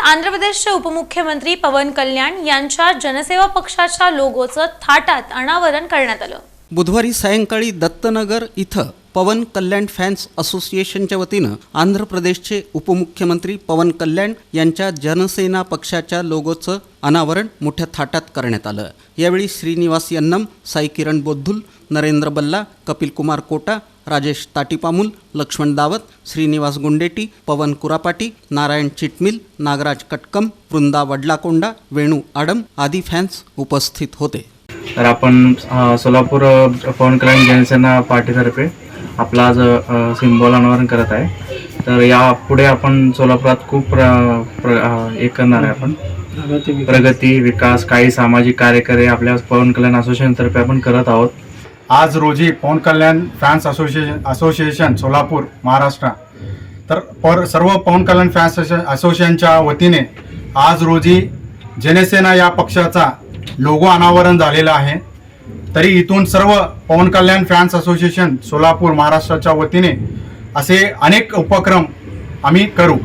आंध्र प्रदेशचे उपमुख्यमंत्री पवन कल्याण यांच्या जनसेवा पक्षाच्या लोगोचं थाटात अनावरण करण्यात आलं. बुधवारी सायंकाळी दत्तनगर इथं पवन कल्याण फॅन्स असोसिएशनच्या वतीनं आंध्र प्रदेशचे उपमुख्यमंत्री पवन कल्याण यांच्या जनसेना पक्षाच्या लोगोचं अनावरण मोठ्या थाटात करण्यात आलं. यावेळी श्रीनिवास यन्नम साई किरण बोद्धुल नरेंद्र बल्ला कपिल कुमार कोटा राजेश ताटीपामुल लक्ष्मण दावत श्रीनिवास गुंडेटी पवन कुरापाटी नारायण चिटमिल नागराज कटकम वृंदा वडलाकोंडा वेणू आडम आदी फॅन्स उपस्थित होते. तर आपण सोलापूर पवन कल्याण जनसेना पार्टीतर्फे आपला आज सिम्बॉल अनावरण करत आहे. तर या पुढे आपण सोलापुरात खूप प्र, प्र, हे करणार आहे आपण. प्रगती विकास. काही सामाजिक कार्यकर्ते आपल्या पवन कल्याण असोसिएशनतर्फे आपण करत आहोत. आज रोजी Pawan Kalyan fans association association Solapur Maharashtra. तर पर सर्व पवन कल्याण फॅन्स असो- असोसिएशनच्या वतीने आज रोजी जनसेना या पक्षाचा लोगो अनावरण झालेला आहे. तरी इथून सर्व पवन कल्याण फॅन्स असोसिएशन सोलापूर महाराष्ट्राच्या वतीने असे अनेक उपक्रम आम्ही करू.